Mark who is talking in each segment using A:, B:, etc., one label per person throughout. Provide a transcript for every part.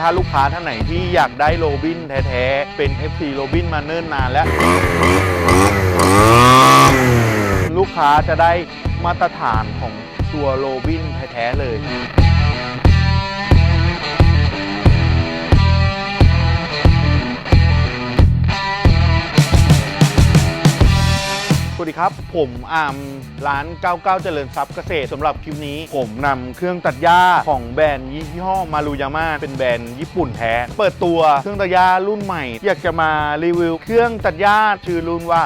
A: ถ้าลูกค้าท่านไหนที่อยากได้โรบินแท้ๆ เป็น FC โรบินมาเนิ่นนานแล้ว ลูกค้าจะได้มาตรฐานของตัวโรบินแท้ๆเลย สวัสดีครับ ผมอาร์มร้าน 99 เจริญทรัพย์เกษตรสำหรับคลิปนี้ ผมนำเครื่องตัดหญ้าของแบรนด์ยี่ห้อมารุยาม่าเป็นแบรนด์ญี่ปุ่นแท้ เปิดตัวเครื่องตัดหญ้ารุ่นใหม่ อยากจะมารีวิวเครื่องตัดหญ้าชื่อรุ่นว่า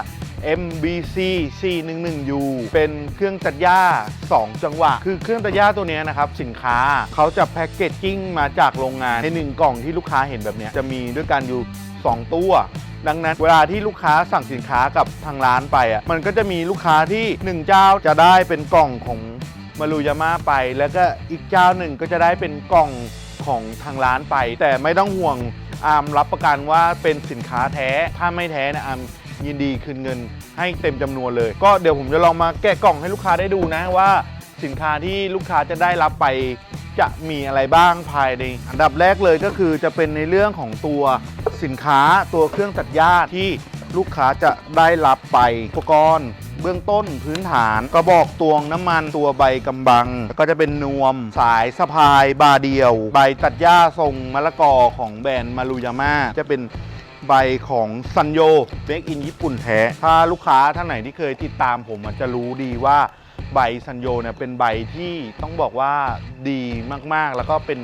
A: MBC 411U เป็นเครื่องตัดหญ้า 2 จังหวะ คือเครื่องตัดหญ้าตัวนี้นะครับ สินค้าเขาจะแพ็กเกจจิ้งมาจากโรงงานในหนึ่งกล่องที่ลูกค้าเห็นแบบนี้จะมีด้วยกันอยู่ 2 ตัวดังนั้นเวลาที่ลูกค้าสั่งสินค้ากับทางร้านไปอะมันก็จะมีลูกค้าที่ 1 เจ้าจะได้เป็นกล่องของมารุยาม่าไป แล้วก็อีกเจ้าหนึ่งก็จะได้เป็นกล่องของทางร้านไป แต่ไม่ต้องห่วงอาร์มรับประกันว่าเป็นสินค้าแท้ถ้าไม่แท้เนะอาร์ม ยินดีคืนเงินให้เต็มจำนวนเลย ก็เดี๋ยวผมจะลองมาแกะกล่องให้ลูกค้าได้ดูนะว่าสินค้าที่ลูกค้าจะได้รับไปจะมีอะไรบ้างภายใน อันดับแรกเลยก็คือจะเป็นในเรื่องของตัวสินค้าตัวเครื่องตัดหญ้าที่ลูกค้าจะได้รับไปอุปกรณ์ เบื้องต้นพื้นฐานกระบอกตวงน้ำมันตัวใบกำบังแล้วก็จะเป็นนวมสายสะพายบาเดียว ใบตัดหญ้าทรงมะละกอของแบรนด์มารุยาม่าจะเป็น ใบของซันโยเบกอินญี่ปุ่นแท้ ถ้าลูกค้าท่านไหนที่เคยติดตามผมจจะรู้ดีว่าใบซันโยเนี่ยเป็นใบที่ต้องบอกว่าดีมากๆ แล้วก็เป็น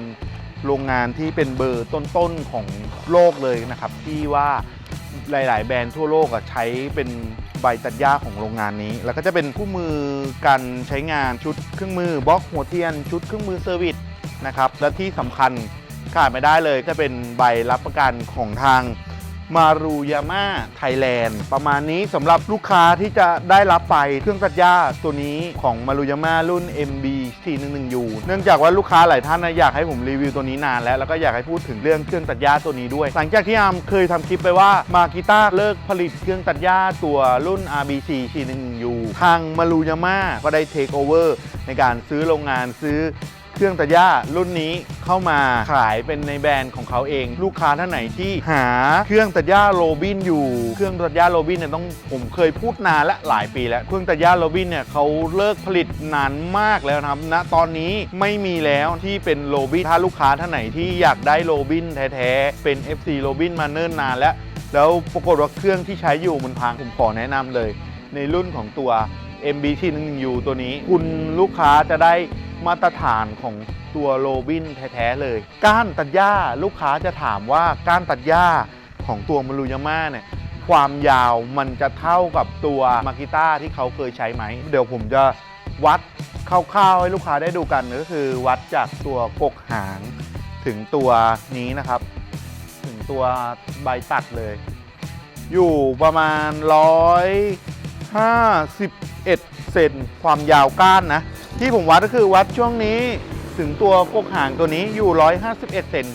A: โรงงานที่เป็นเบอร์ต้นๆของโลกเลยนะครับ ที่ว่าหลาย ๆ แบรนด์ทั่วโลกใช้เป็นใบตัดหญ้าของโรงงานนี้ แล้วก็จะเป็นคู่มือการใช้งานชุดเครื่องมือบล็อกหัวเทียน ชุดเครื่องมือเซอร์วิสนะครับและที่สำคัญขาดไม่ได้เลยจะเป็นใบรับประกันของทาง มารูยาม่าไทยแลนด์ประมาณนี้สำหรับลูกค้าที่จะได้รับไปเครื่องตัดหญ้าตัวนี้ของมารูยาม่ารุ่น MB 411U เนื่องจากว่าลูกค้าหลายท่านนะอยากให้ผมรีวิวตัวนี้นานแล้วแล้วก็อยากให้พูดถึงเรื่องเครื่องตัดหญ้าตัวนี้ด้วย หลังจากที่อามเคยทำคลิปไปว่ามากิต้าเลิกผลิตเครื่องตัดหญ้าตัวรุ่น RBC 411U ทางมารูยาม่าก็ได้เทคโอเวอร์ในการซื้อโรงงานซื้อ เครื่องตัดหญ้ารุ่นนี้เข้ามาขายเป็นในแบรนด์ของเขาเอง ลูกค้าท่านไหนที่หาเครื่องตัดหญ้าโรบินอยู่ เครื่องตัดหญ้าโรบินเนี่ยต้องผมเคยพูดนานและหลายปีแล้ว เครื่องตัดหญ้าโรบินเนี่ยเขาเลิกผลิตนานมากแล้วนะครับณตอนนี้ไม่มีแล้วที่เป็นโรบินถ้าลูกค้าท่านไหนที่อยากได้โรบินแท้ๆเป็น FC โรบินมาเนิ่นนานแล้ว แล้วปรากฏว่าเครื่องที่ใช้อยู่มันพังผมขอแนะนำเลย ในรุ่นของตัว MBT 1 U ตัวนี้ คุณลูกค้าจะได้ มาตรฐานของตัวโรบินแท้ๆเลย ก้านตัดหญ้าลูกค้าจะถามว่าก้านตัดหญ้าของตัวมารุยาม่าเนี่ยความยาวมันจะเท่ากับตัวมากิต้าที่เขาเคยใช้ไหม เดี๋ยวผมจะวัดคร่าวๆให้ลูกค้าได้ดูกันก็คือวัดจากตัวกกหางถึงตัวนี้นะครับ ถึงตัวใบตัดเลย อยู่ประมาณร้อยห้าสิบเอ็ดเซนความยาวก้านนะ ที่ผมวัดก็คือวัดช่วงนี้ถึงตัวกกหางตัวนี้อยู่ 151 เซน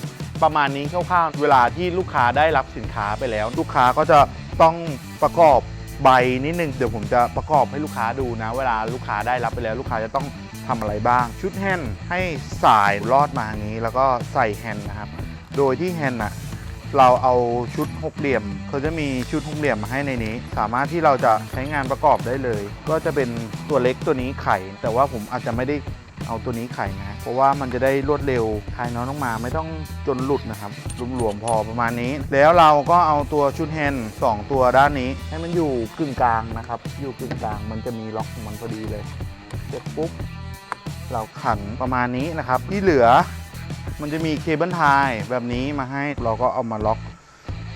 A: ประมาณนี้คร่าวๆ เวลาที่ลูกค้าได้รับสินค้าไปแล้ว ลูกค้าก็จะต้องประกอบใบนิดนึงเดี๋ยวผมจะประกอบให้ลูกค้าดูนะ เวลาลูกค้าได้รับไปแล้วลูกค้าจะต้องทำอะไรบ้าง ชุดแฮนด์ให้สายลอดมาอย่างนี้ แล้วก็ใส่แฮนด์นะครับ โดยที่แฮนด์อะ เราเอาชุดหกเหลี่ยม เขาจะมีชุดหกเหลี่ยมมาให้ในนี้ สามารถที่เราจะใช้งานประกอบได้เลย ก็จะเป็นตัวเล็กตัวนี้ไข่แต่ว่าผมอาจจะไม่ได้เอาตัวนี้ไข่นะ เพราะว่ามันจะได้รวดเร็วคลายน้องออกมาไม่ต้องจนหลุดนะครับรวมๆพอประมาณนี้ แล้วเราก็เอาตัวชุดแฮนด์สองตัวด้านนี้ ให้มันอยู่กึ่งกลางนะครับ อยู่กึ่งกลางมันจะมีล็อกของมันพอดีเลยเสร็จปุ๊บเราขันประมาณนี้นะครับ ที่เหลือ มันจะมีเคเบิลไทยแบบนี้มาให้เราก็เอามาล็อก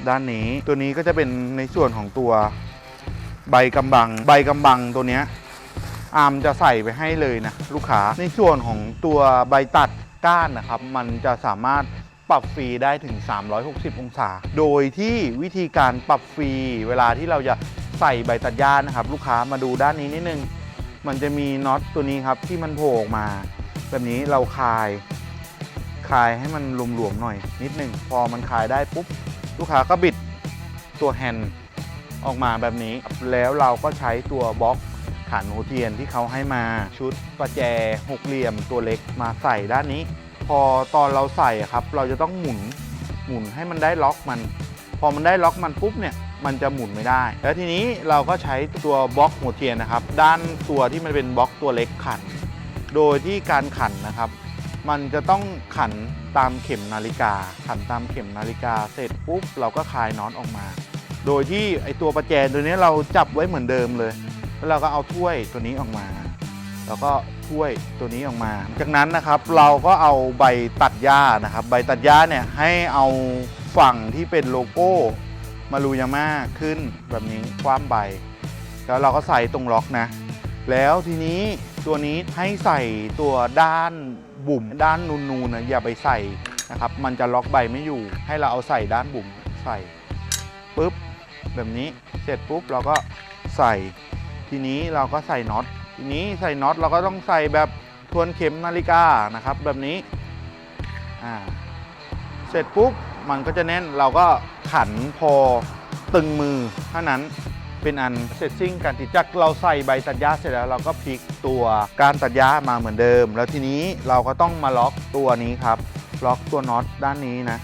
A: ด้านนี้ ตัวนี้ก็จะเป็นในส่วนของตัวใบกำบัง ใบกำบังตัวเนี้ยอาร์มจะใส่ไปให้เลยนะลูกค้าในส่วนของตัวใบตัดก้านนะครับ มันจะสามารถปรับฟรีได้ถึง 360 องศา โดยที่วิธีการปรับฟรีเวลาที่เราจะใส่ใบตัดย่านนะครับ ลูกค้ามาดูด้านนี้นิดนึง มันจะมีน็อตตัวนี้ครับที่มันโผล่ออกมา แบบนี้เราคลาย คลายให้มันหลวมๆหน่อยนิดหนึ่งพอมันคลายได้ปุ๊บ ลูกค้าก็บิดตัวแฮนด์ออกมาแบบนี้ แล้วเราก็ใช้ตัวบล็อกขันหัวเทียนที่เขาให้มาชุดประแจหกเหลี่ยมตัวเล็กมาใส่ด้านนี้ พอตอนเราใส่ครับ เราจะต้องหมุนหมุนให้มันได้ล็อกมัน พอมันได้ล็อกมันปุ๊บเนี่ยมันจะหมุนไม่ได้ แล้วทีนี้เราก็ใช้ตัวบล็อกหัวเทียนนะครับ ด้านตัวที่มันเป็นบล็อกตัวเล็กขัน โดยที่การขันนะครับ มันจะต้องขันตามเข็มนาฬิกา ขันตามเข็มนาฬิกาเสร็จปุ๊บเราก็คลายน็อตออกมา โดยที่ไอตัวประแจตัวนี้เราจับไว้เหมือนเดิมเลย แล้วเราก็เอาถ้วยตัวนี้ออกมา แล้วก็ถ้วยตัวนี้ออกมา จากนั้นนะครับเราก็เอาใบตัดหญ้านะครับ ใบตัดหญ้าเนี่ยให้เอาฝั่งที่เป็นโลโก้มารูยาม่าขึ้นแบบนี้คว้ามใบ แล้วเราก็ใส่ตรงล็อกนะ แล้วทีนี้ตัวนี้ให้ใส่ตัวด้าน บุ่มด้านนูนๆนะอย่าไปใส่นะครับ มันจะล็อกใบไม่อยู่ ให้เราเอาใส่ด้านบุ่มใส่ปุ๊บแบบนี้เสร็จปุ๊บเราก็ใส่ ทีนี้เราก็ใส่น็อตทีนี้ใส่น็อตเราก็ต้องใส่แบบทวนเข็มนาฬิกานะครับ แบบนี้อ่าเสร็จปุ๊บมันก็จะแน่นเราก็ขันพอตึงมือเท่านั้น เป็นอันเสร็จสิ้นการติดจักรเราใส่ใบตัดหญ้าเสร็จแล้วเราก็พลิกตัวการตัดหญ้ามาเหมือนเดิม แล้วทีนี้เราก็ต้องมาล็อกตัวนี้ครับ ล็อกตัวน็อตด้านนี้นะ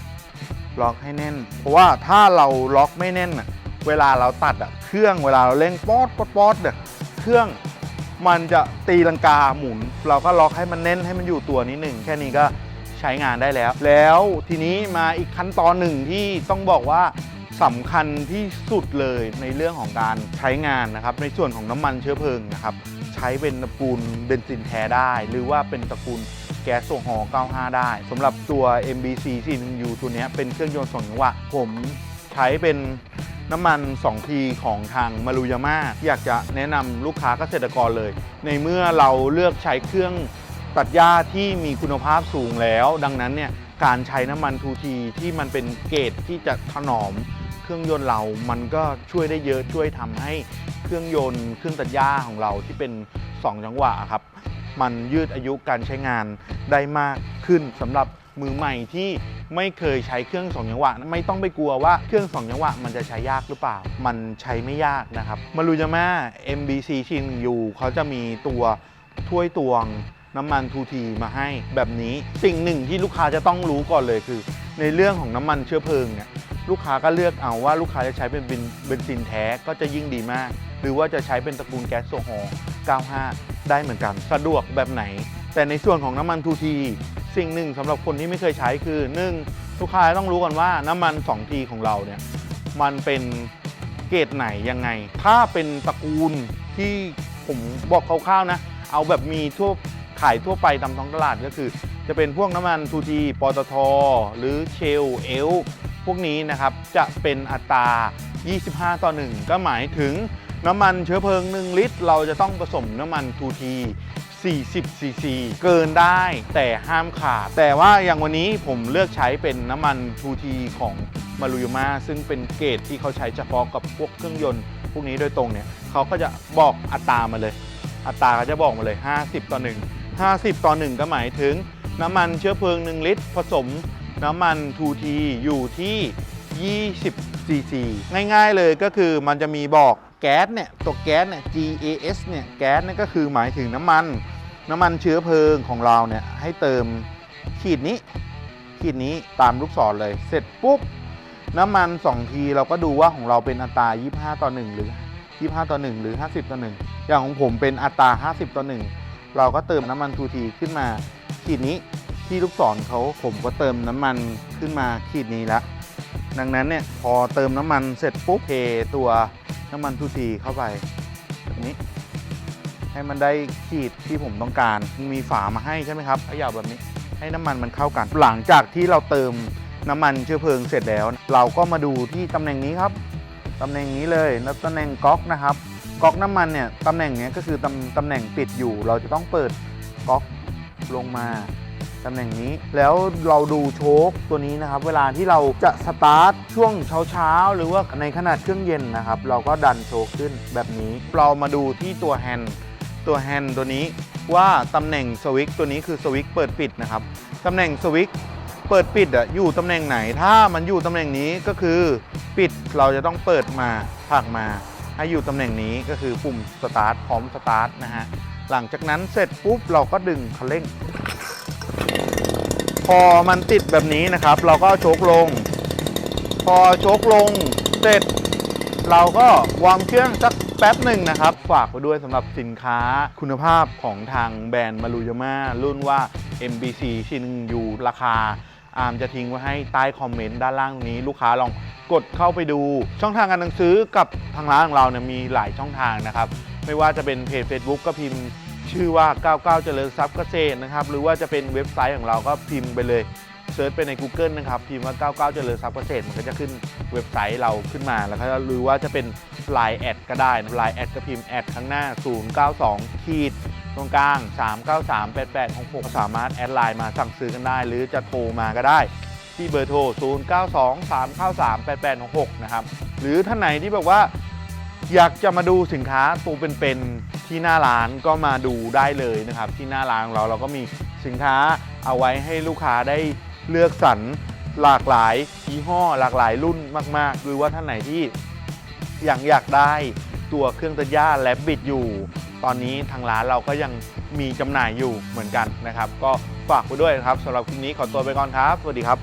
A: ล็อกให้แน่น เพราะว่าถ้าเราล็อกไม่แน่นเวลาเราตัดเครื่องเวลาเราเร่งป๊อดป๊อดป๊อดเนี่ยเครื่องมันจะตีลังกาหมุน เราก็ล็อกให้มันแน่นให้มันอยู่ตัวนิดหนึ่งแค่นี้ก็ใช้งานได้แล้ว แล้วทีนี้มาอีกขั้นตอนหนึ่งที่ต้องบอกว่า สำคัญที่สุดเลยในเรื่องของการใช้งานนะครับ ในส่วนของน้ำมันเชื้อเพลิงนะครับใช้เป็นตระกูลเบนซินแท้ได้ หรือว่าเป็นตระกูลแก๊สโซฮอล์95 ได้สำหรับตัว MBC 41U ตัวนี้เป็นเครื่องยนต์สองจังหวะผมใช้เป็นน้ำมัน 2T ของทางมารุยาม่าที่อยากจะแนะนำลูกค้าเกษตรกรเลย ในเมื่อเราเลือกใช้เครื่องตัดหญ้าที่มีคุณภาพสูงแล้ว ดังนั้นเนี่ยการใช้น้ำมัน 2T ที่มันเป็นเกรดที่จะถนอม เครื่องยนต์เรามันก็ช่วยได้เยอะช่วยทำให้เครื่องยนต์เครื่องตัดหญ้าของเราที่เป็น 2 จังหวะครับ มันยืดอายุการใช้งานได้มากขึ้นสำหรับมือใหม่ที่ไม่เคยใช้เครื่อง2จังหวะ ไม่ต้องไปกลัวว่าเครื่อง2จังหวะมันจะใช้ยากหรือเปล่า มันใช้ไม่ยากนะครับมารูยาม่า MBC ชินยูเขาจะมีตัวถ้วยตวงน้ำมันทูทีมาให้แบบนี้สิ่งหนึ่งที่ลูกค้าจะต้องรู้ก่อนเลยคือ ในเรื่องของน้ำมันเชื้อเพลิงเนี่ย ลูกค้าก็เลือกเอาว่าลูกค้าจะใช้เป็นเบนซินแท้ก็จะยิ่งดีมาก หรือว่าจะใช้เป็นตระกูลแก๊สโซฮอล์95 ได้เหมือนกันสะดวกแบบไหน แต่ในส่วนของน้ำมันทูทีสิ่งหนึ่งสำหรับคนที่ไม่เคยใช้คือ 1. ลูกค้าต้องรู้ก่อนว่าน้ำมัน2ทีของเราเนี่ยมันเป็นเกรดไหนยังไง ถ้าเป็นตระกูลที่ผมบอกคร่าวๆนะ เอาแบบมีทั่วขายทั่วไปตามท้องตลาดก็คือ จะเป็นพวกน้ำมันทูทีปตท หรือเชลเอล พวกนี้นะครับจะเป็นอัตรา 25 ต่อ 1 ก็หมายถึงน้ำมันเชื้อเพลิง 1 ลิตร เราจะต้องผสมน้ำมันทูที40 ซีซี เกินได้แต่ห้ามขาด แต่ว่าอย่างวันนี้ผมเลือกใช้เป็นน้ำมันทูทีของมารุยมาซึ่งเป็นเกรดที่เขาใช้เฉพาะกับพวกเครื่องยนต์ พวกนี้โดยตรงเนี่ยเขาก็จะบอกอัตรามาเลย อัตราเขาจะบอกมาเลย 50 ต่อ 1 50 ต่อ 1 ก็หมายถึงน้ำมันเชื้อเพลิง 1 ลิตร ผสม น้ำมัน 2T อยู่ที่ 20ซีซีง่ายๆเลยก็คือมันจะมีบอกแก๊สเนี่ยตัวแก๊สเนี่ย GAS เนี่ยแก๊สนี่ก็คือหมายถึงน้ำมัน น้ำมันเชื้อเพลิงของเราเนี่ยให้เติมขีดนี้ ขีดนี้ตามลูกศรเลย เสร็จปุ๊บน้ำมัน 2 ทีเราก็ดูว่าของเราเป็นอัตรา 25 ต่อ 1 หรือ 25 ต่อ 1 หรือ 50 ต่อ 1 อย่างของผมเป็นอัตรา 50 ต่อ 1 เราก็เติมน้ำมัน 2T ขึ้นมาขีดนี้ ที่ลูกศรเขาผมก็เติมน้ำมันขึ้นมาขีดนี้แล้วดังนั้นเนี่ยพอเติมน้ำมันเสร็จปุ๊บเทตัวน้ำมัน 2T เข้าไปแบบนี้ ให้มันได้ขีดที่ผมต้องการ มีฝามาให้ใช่ไหมครับขย่าแบบนี้ ให้น้ำมันมันเข้ากัน หลังจากที่เราเติมน้ำมันเชื้อเพลิงเสร็จแล้ว เราก็มาดูที่ตำแหน่งนี้ครับตำแหน่งนี้เลยแล้วตำแหน่งก๊อกนะครับก๊อกน้ำมันเนี่ยตำแหน่งนี้ก็คือตำตำแหน่งปิดอยู่ เราจะต้องเปิดก๊อกลงมา ตำแหน่งนี้ แล้วเราดูโชคตัวนี้นะครับ เวลาที่เราจะสตาร์ทช่วงเช้าๆ หรือว่าในขนาดเครื่องเย็นนะครับ เราก็ดันโชคขึ้นแบบนี้ เรามาดูที่ตัวแฮนด์ตัวแฮนด์ตัวนี้ว่าตำแหน่งสวิตตัวนี้คือสวิตเปิดปิดนะครับตำแหน่งสวิตเปิดปิดอะอยู่ตำแหน่งไหน ถ้ามันอยู่ตำแหน่งนี้ก็คือปิดเราจะต้องเปิดมาผักมาให้อยู่ตำแหน่งนี้ก็คือปุ่มสตาร์ทพร้อมสตาร์ทนะฮะหลังจากนั้นเสร็จปุ๊บเราก็ดึงคันเร่ง พอมันติดแบบนี้นะครับ เราก็โชกลง พอโชกลงเสร็จ เราก็วอร์มเครื่องสักแป๊บหนึ่งนะครับ ฝากไว้ด้วยสำหรับสินค้าคุณภาพของทางแบรนด์มารุยาม่ารุ่นว่า MBC ชิ้นอยู่ราคา อามจะทิ้งไว้ให้ใต้คอมเมนต์ด้านล่างนี้ ลูกค้าลองกดเข้าไปดู ช่องทางการซื้อกับทางร้านของเราเนี่ยมีหลายช่องทางนะครับ ไม่ว่าจะเป็นเพจ Facebook ก็พิมพ์ ชื่อว่า 99 เจริญทรัพย์เกษตรนะครับ หรือว่าจะเป็นเว็บไซต์ของเราก็พิมพ์ไปเลยเซิร์ชไปใน Google นะครับ พิมพ์ว่า 99 เจริญทรัพย์เกษตรมันก็จะขึ้นเว็บไซต์เราขึ้นมา แล้วก็หรือว่าจะเป็น Line แอดก็ได้ Line แอดก็พิมพ์แอดข้างหน้า 092 ขีดตรงกลาง 393 8866 สามารถแอดไลน์มาสั่งซื้อกันได้ หรือจะโทรมาก็ได้ ที่เบอร์โทร 092 393 8866 นะครับ หรือท่านไหนที่แบบว่าอยากจะมาดูสินค้าตัวเป็นๆ ที่หน้าร้านก็มาดูได้เลยนะครับ ที่หน้าร้านเราเราก็มีสินค้าเอาไว้ให้ลูกค้าได้เลือกสรรหลากหลายยี่ห้อหลากหลายรุ่นมาก ๆ หรือว่าท่านไหนที่ยังอยากได้ตัวเครื่องตัดหญ้าแลบบิดอยู่ ตอนนี้ทางร้านเราก็ยังมีจำหน่ายอยู่เหมือนกันนะครับ ก็ฝากไว้ด้วยนะครับสำหรับคลิปนี้ขอตัวไปก่อนครับ สวัสดีครับ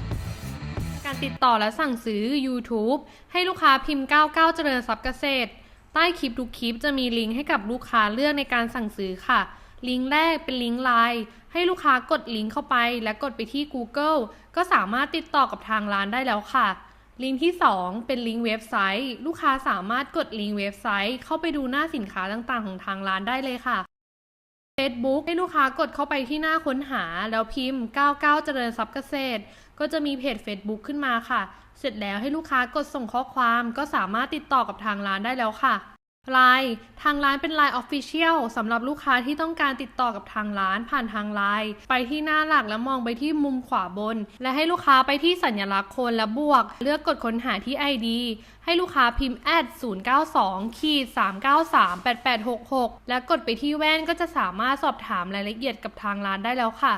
B: การติดต่อและสั่งซื้อ YouTube ให้ลูกค้าพิมพ์ 99 เจริญทรัพย์เกษตร ใต้คลิปทุกคลิปจะมีลิงก์ให้กับลูกค้าเลือกในการสั่งซื้อค่ะ ลิงก์แรกเป็นลิงก์ไลน์ให้ลูกค้ากดลิงก์เข้าไป และกดไปที่ Google ก็สามารถติดต่อกับทางร้านได้แล้วค่ะ ลิงก์ที่ 2 เป็นลิงก์เว็บไซต์ ลูกค้าสามารถกดลิงก์เว็บไซต์ เข้าไปดูหน้าสินค้าต่างๆ ของทางร้านได้เลยค่ะ Facebook ให้ลูกค้ากดเข้าไปที่หน้าค้นหา แล้วพิมพ์ 99 เจริญทรัพย์เกษตร ก็จะมีเพจ Facebook ขึ้นมาค่ะ เสร็จแล้วให้ลูกค้ากดส่งข้อความก็สามารถติดต่อกับทางร้านได้แล้วค่ะไลน์ทางร้านเป็น Line Official สำหรับลูกค้าที่ต้องการติดต่อกับทางร้านผ่านทางไลน์ไปที่หน้าหลักแล้วมองไปที่มุมขวาบน และให้ลูกค้าไปที่สัญลักษณ์คนและบวก เลือกกดค้นหาที่ ID ให้ลูกค้าพิมพ์ add 092ขีด393 8866 และกดไปที่แว่นก็จะสามารถสอบถามรายละเอียดกับทางร้านได้แล้วค่ะ